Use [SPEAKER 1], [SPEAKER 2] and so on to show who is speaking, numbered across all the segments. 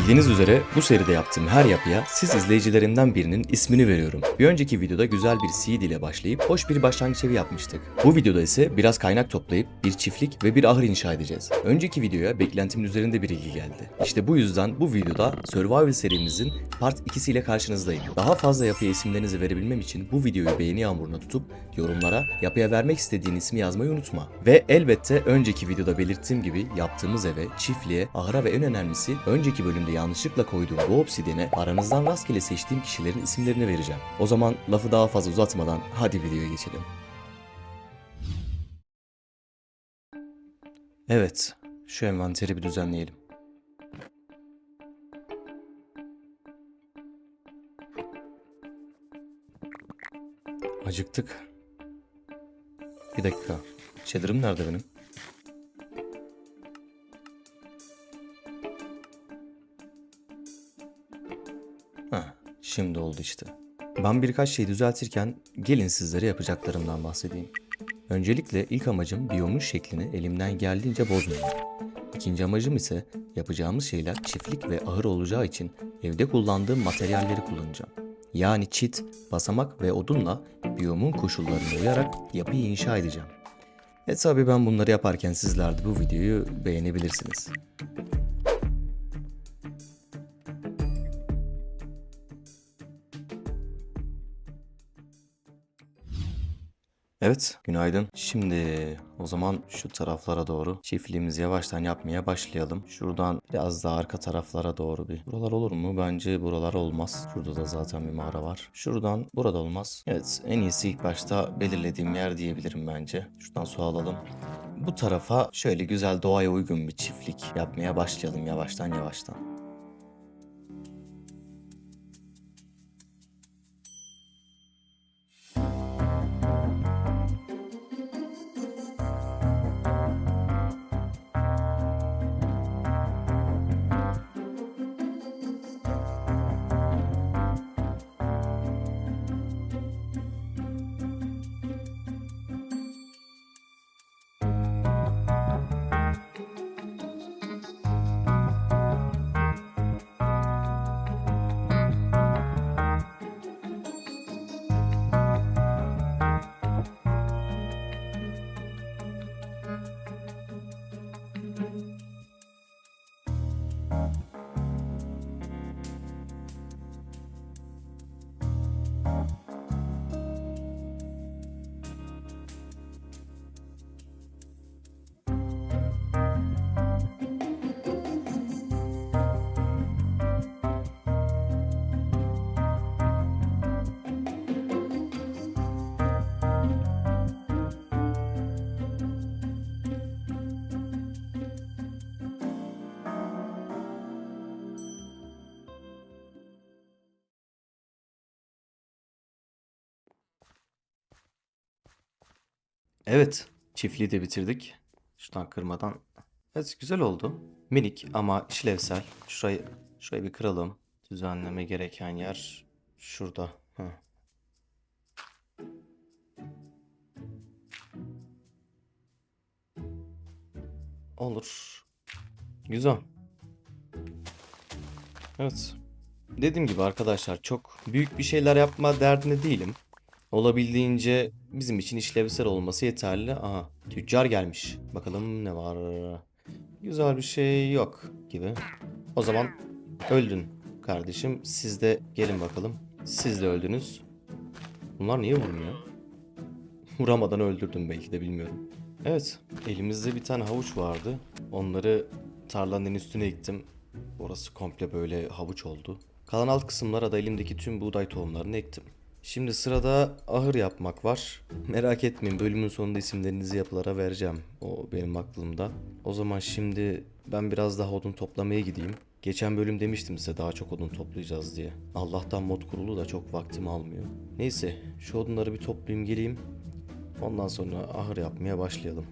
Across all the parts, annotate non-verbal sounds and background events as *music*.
[SPEAKER 1] Bildiğiniz üzere bu seride yaptığım her yapıya siz izleyicilerimden birinin ismini veriyorum. Bir önceki videoda güzel bir seed ile başlayıp hoş bir başlangıç evi yapmıştık. Bu videoda ise biraz kaynak toplayıp bir çiftlik ve bir ahır inşa edeceğiz. Önceki videoya beklentimin üzerinde bir ilgi geldi. İşte bu yüzden bu videoda Survival serimizin part 2'siyle karşınızdayım. Daha fazla yapıya isimlerinizi verebilmem için bu videoyu beğeni yağmuruna tutup yorumlara yapıya vermek istediğin ismi yazmayı unutma. Ve elbette önceki videoda belirttiğim gibi yaptığımız eve, çiftliğe, ahıra ve en önemlisi önceki bölümde yanlışlıkla koyduğum bu obsidiyene aranızdan rastgele seçtiğim kişilerin isimlerini vereceğim. O zaman lafı daha fazla uzatmadan hadi videoya geçelim. Evet, şu envanteri bir düzenleyelim. Acıktık. Bir dakika. Cheddar'ım nerede benim? Şimdi oldu işte. Ben birkaç şey düzeltirken gelin sizlere yapacaklarımdan bahsedeyim. Öncelikle ilk amacım biyomun şeklini elimden geldiğince bozmamak. İkinci amacım ise yapacağımız şeyler çiftlik ve ahır olacağı için evde kullandığım materyalleri kullanacağım. Yani çit, basamak ve odunla biyomun koşullarına uyarak yapıyı inşa edeceğim. E tabi ben bunları yaparken sizler de bu videoyu beğenebilirsiniz. Evet, günaydın. Şimdi o zaman şu taraflara doğru çiftliğimizi yavaştan yapmaya başlayalım. Şuradan biraz daha arka taraflara doğru bir. Buralar olur mu? Bence buralar olmaz. Şurada da zaten bir mağara var. Şuradan burada olmaz. Evet, en iyisi ilk başta belirlediğim yer diyebilirim bence. Şuradan su alalım. Bu tarafa şöyle güzel doğaya uygun bir çiftlik yapmaya başlayalım yavaştan yavaştan. Evet, çiftliği de bitirdik. Şuradan kırmadan. Evet, güzel oldu. Minik ama işlevsel. Şurayı, şurayı bir kıralım. Düzenleme gereken yer şurada. Heh. Olur. Güzel. Evet. Dediğim gibi arkadaşlar çok büyük bir şeyler yapma derdinde değilim. Olabildiğince bizim için işlevsel olması yeterli. Aha, tüccar gelmiş. Bakalım ne var. Güzel bir şey yok gibi. O zaman öldün kardeşim. Siz de gelin bakalım. Siz de öldünüz. Bunlar niye vurmuyor? *laughs* Vuramadan öldürdüm belki de bilmiyorum. Evet, elimizde bir tane havuç vardı. Onları tarlanın üstüne ektim. Orası komple böyle havuç oldu. Kalan alt kısımlara da elimdeki tüm buğday tohumlarını ektim. Şimdi sırada ahır yapmak var. Merak etmeyin bölümün sonunda isimlerinizi yapılara vereceğim. O benim aklımda. O zaman şimdi ben biraz daha odun toplamaya gideyim. Geçen bölüm demiştim size daha çok odun toplayacağız diye. Allah'tan mod kurulu da çok vaktimi almıyor. Neyse şu odunları bir toplayayım geleyim. Ondan sonra ahır yapmaya başlayalım.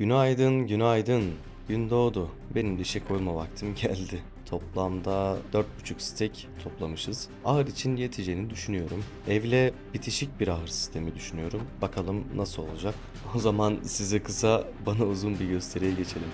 [SPEAKER 1] Günaydın, günaydın. Gün doğdu. Benim de işe koyulma vaktim geldi. Toplamda 4,5 stek toplamışız. Ahır için yeteceğini düşünüyorum. Evle bitişik bir ahır sistemi düşünüyorum. Bakalım nasıl olacak. O zaman size kısa, bana uzun bir gösteriye geçelim.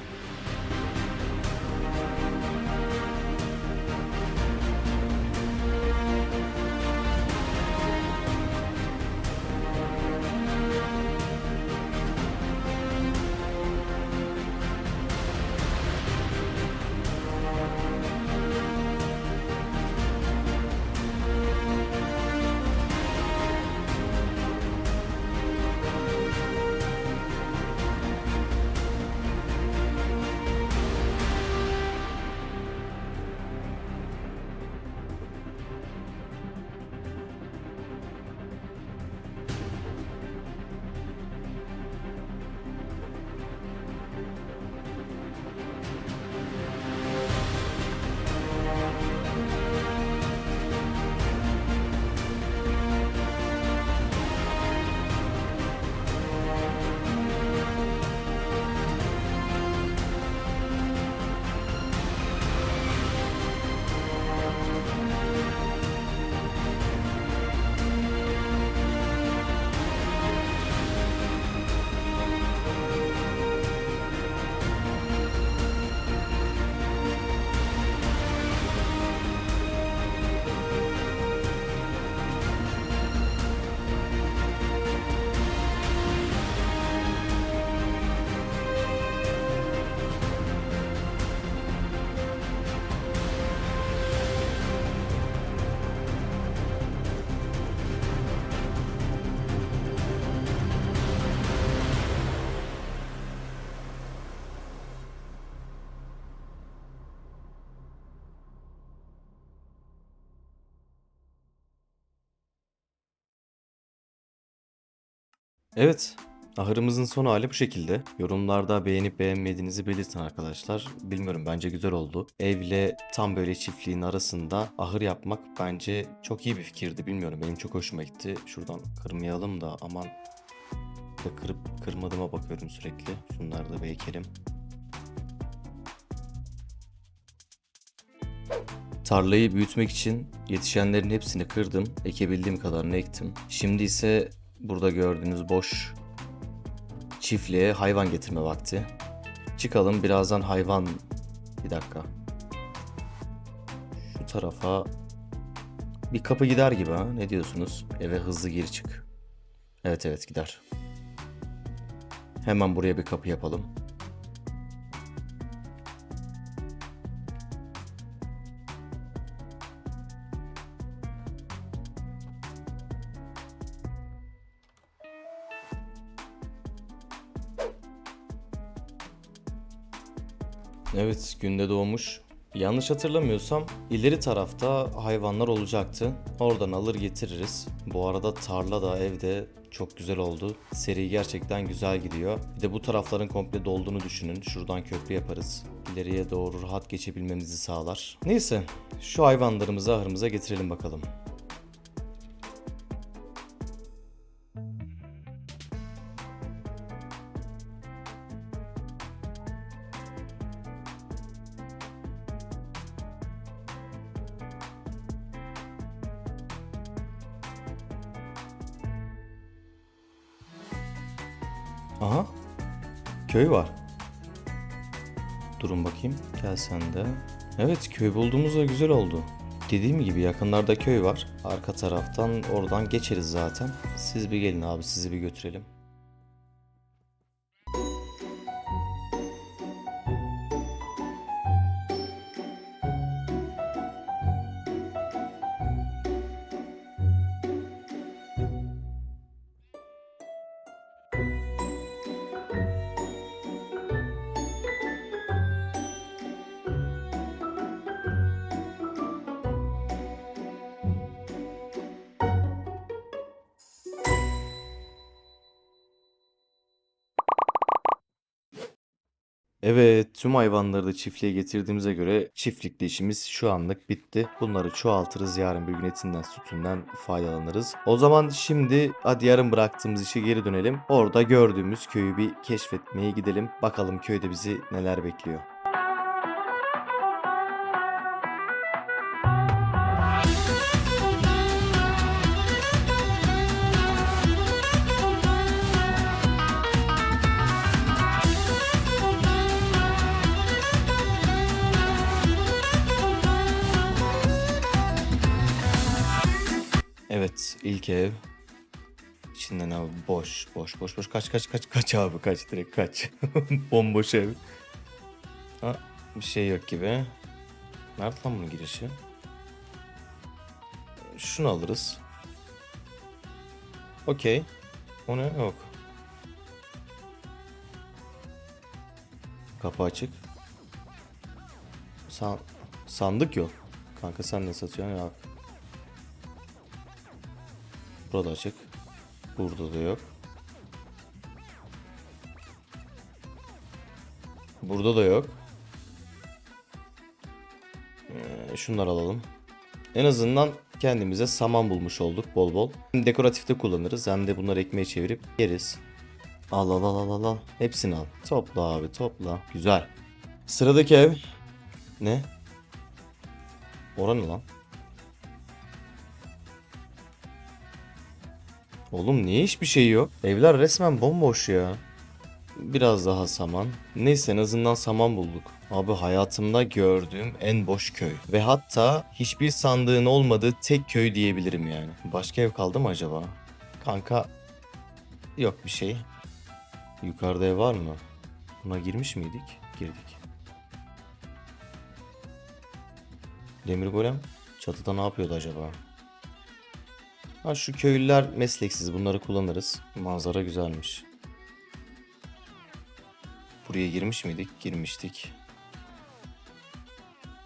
[SPEAKER 1] Evet, ahırımızın son hali bu şekilde. Yorumlarda beğenip beğenmediğinizi belirtin arkadaşlar. Bilmiyorum bence güzel oldu. Evle tam böyle çiftliğin arasında ahır yapmak bence çok iyi bir fikirdi. Bilmiyorum benim çok hoşuma gitti. Şuradan kırmayalım da aman da kırıp kırmadığıma bakıyorum sürekli. Şunları da bir. Tarlayı büyütmek için yetişenlerin hepsini kırdım. Ekebildiğim kadarını ektim. Şimdi ise burada gördüğünüz boş çiftliğe hayvan getirme vakti. Çıkalım birazdan hayvan... Bir dakika. Şu tarafa bir kapı gider gibi ha. Ne diyorsunuz? Eve hızlı gir çık. Evet evet gider. Hemen buraya bir kapı yapalım. Evet, günde doğmuş. Yanlış hatırlamıyorsam ileri tarafta hayvanlar olacaktı. Oradan alır getiririz. Bu arada tarla da evde çok güzel oldu. Seri gerçekten güzel gidiyor. Bir de bu tarafların komple dolduğunu düşünün. Şuradan köprü yaparız. İleriye doğru rahat geçebilmemizi sağlar. Neyse, şu hayvanlarımızı ahırımıza getirelim bakalım. Köy var. Durun bakayım. Gel sen de. Evet köy bulduğumuz da güzel oldu. Dediğim gibi yakınlarda köy var. Arka taraftan oradan geçeriz zaten. Siz bir gelin abi sizi bir götürelim. Evet, tüm hayvanları da çiftliğe getirdiğimize göre çiftlikte işimiz şu anlık bitti. Bunları çoğaltırız, yarın bir gün etinden, sütünden faydalanırız. O zaman şimdi hadi yarın bıraktığımız işe geri dönelim. Orada gördüğümüz köyü bir keşfetmeye gidelim. Bakalım köyde bizi neler bekliyor. Evet, ilk ev. İçinden abi boş, boş, boş, boş. Kaç, kaç, kaç, kaç abi, kaç, direkt kaç. *laughs* Bomboş ev. Ha, bir şey yok gibi. Nerede lan bunun girişi? Şunu alırız. Okey. O ne? Yok. Kapı açık. San sandık yok. Kanka sen ne satıyorsun? Yok. Burada açık. Burada da yok. Burada da yok. Ee, şunları alalım. En azından kendimize saman bulmuş olduk bol bol. Hem dekoratifte kullanırız hem de bunları ekmeğe çevirip yeriz. Al al al al al. Hepsini al. Topla abi topla. Güzel. Sıradaki ev. Ne? Oranı lan. Oğlum niye hiçbir şey yok? Evler resmen bomboş ya. Biraz daha saman. Neyse en azından saman bulduk. Abi hayatımda gördüğüm en boş köy. Ve hatta hiçbir sandığın olmadığı tek köy diyebilirim yani. Başka ev kaldı mı acaba? Kanka yok bir şey. Yukarıda ev var mı? Buna girmiş miydik? Girdik. Demir golem çatıda ne yapıyordu acaba? Ha şu köylüler mesleksiz bunları kullanırız. Manzara güzelmiş. Buraya girmiş miydik? Girmiştik.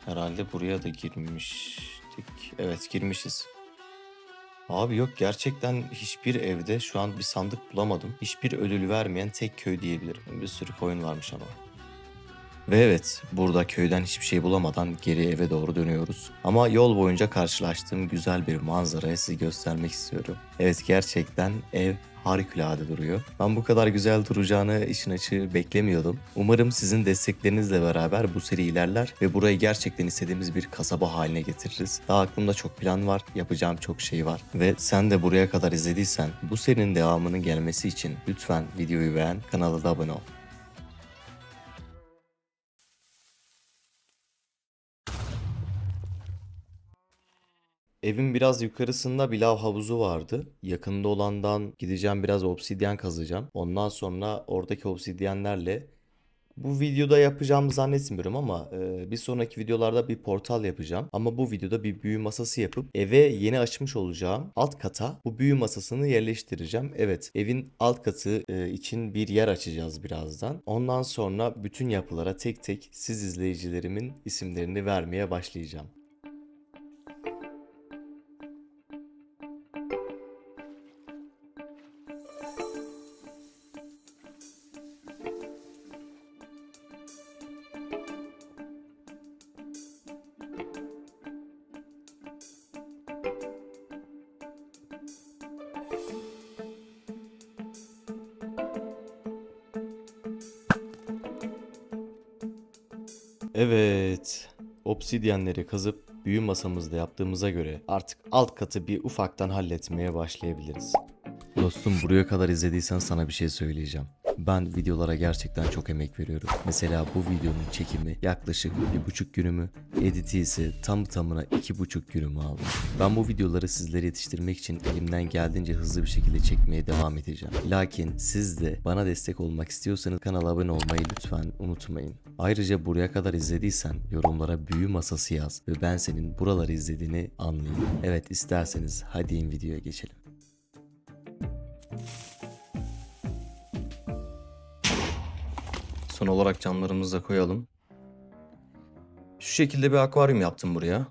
[SPEAKER 1] Herhalde buraya da girmiştik. Evet girmişiz. Abi yok gerçekten hiçbir evde şu an bir sandık bulamadım. Hiçbir ödül vermeyen tek köy diyebilirim. Bir sürü koyun varmış ama. Ve evet, burada köyden hiçbir şey bulamadan geri eve doğru dönüyoruz. Ama yol boyunca karşılaştığım güzel bir manzarayı size göstermek istiyorum. Evet gerçekten ev harikulade duruyor. Ben bu kadar güzel duracağını işin açığı beklemiyordum. Umarım sizin desteklerinizle beraber bu seri ilerler ve burayı gerçekten istediğimiz bir kasaba haline getiririz. Daha aklımda çok plan var, yapacağım çok şey var. Ve sen de buraya kadar izlediysen bu serinin devamının gelmesi için lütfen videoyu beğen, kanala da abone ol. Evin biraz yukarısında bir lav havuzu vardı. Yakında olandan gideceğim biraz obsidyen kazacağım. Ondan sonra oradaki obsidyenlerle bu videoda yapacağımı zannetmiyorum ama e, bir sonraki videolarda bir portal yapacağım. Ama bu videoda bir büyü masası yapıp eve yeni açmış olacağım alt kata bu büyü masasını yerleştireceğim. Evet evin alt katı e, için bir yer açacağız birazdan. Ondan sonra bütün yapılara tek tek siz izleyicilerimin isimlerini vermeye başlayacağım. Evet. Obsidyenleri kazıp büyü masamızda yaptığımıza göre artık alt katı bir ufaktan halletmeye başlayabiliriz. Dostum buraya kadar izlediysen sana bir şey söyleyeceğim. Ben videolara gerçekten çok emek veriyorum. Mesela bu videonun çekimi yaklaşık bir buçuk günümü, editi ise tam tamına iki buçuk günümü aldı. Ben bu videoları sizlere yetiştirmek için elimden geldiğince hızlı bir şekilde çekmeye devam edeceğim. Lakin siz de bana destek olmak istiyorsanız kanala abone olmayı lütfen unutmayın. Ayrıca buraya kadar izlediysen yorumlara büyü masası yaz ve ben senin buraları izlediğini anlayayım. Evet isterseniz hadi in videoya geçelim. Son olarak camlarımızı da koyalım. Şu şekilde bir akvaryum yaptım buraya.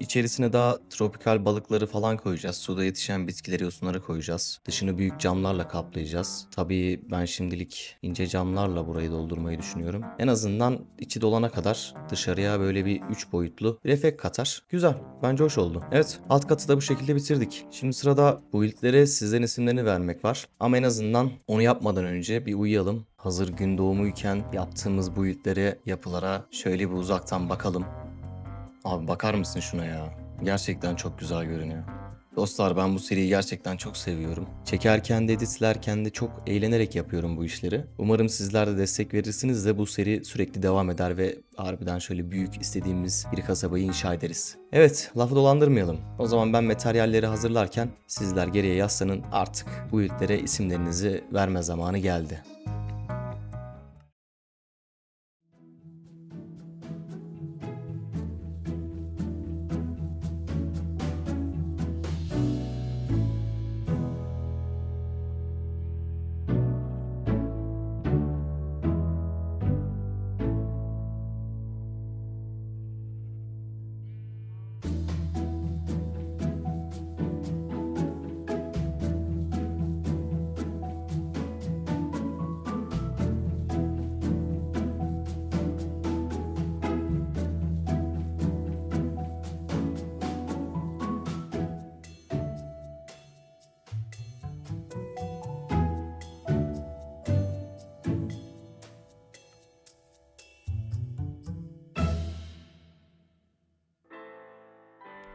[SPEAKER 1] içerisine daha tropikal balıkları falan koyacağız. Suda yetişen bitkileri, yosunları koyacağız. Dışını büyük camlarla kaplayacağız. Tabii ben şimdilik ince camlarla burayı doldurmayı düşünüyorum. En azından içi dolana kadar dışarıya böyle bir 3 boyutlu bir efekt katar. Güzel. Bence hoş oldu. Evet alt katı da bu şekilde bitirdik. Şimdi sırada build'lere sizlerin isimlerini vermek var. Ama en azından onu yapmadan önce bir uyuyalım. Hazır gün doğumuyken yaptığımız build'lere, yapılara şöyle bir uzaktan bakalım. Abi bakar mısın şuna ya? Gerçekten çok güzel görünüyor. Dostlar ben bu seriyi gerçekten çok seviyorum. Çekerken de editlerken de çok eğlenerek yapıyorum bu işleri. Umarım sizler de destek verirsiniz de bu seri sürekli devam eder ve harbiden şöyle büyük istediğimiz bir kasabayı inşa ederiz. Evet lafı dolandırmayalım. O zaman ben materyalleri hazırlarken sizler geriye yaslanın artık bu ülkelere isimlerinizi verme zamanı geldi.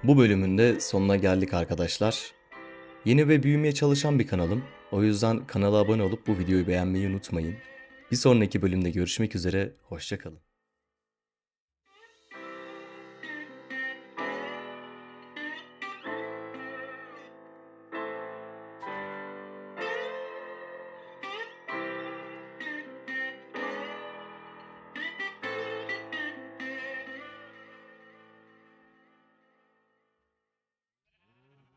[SPEAKER 1] Bu bölümün de sonuna geldik arkadaşlar. Yeni ve büyümeye çalışan bir kanalım. O yüzden kanala abone olup bu videoyu beğenmeyi unutmayın. Bir sonraki bölümde görüşmek üzere, hoşçakalın.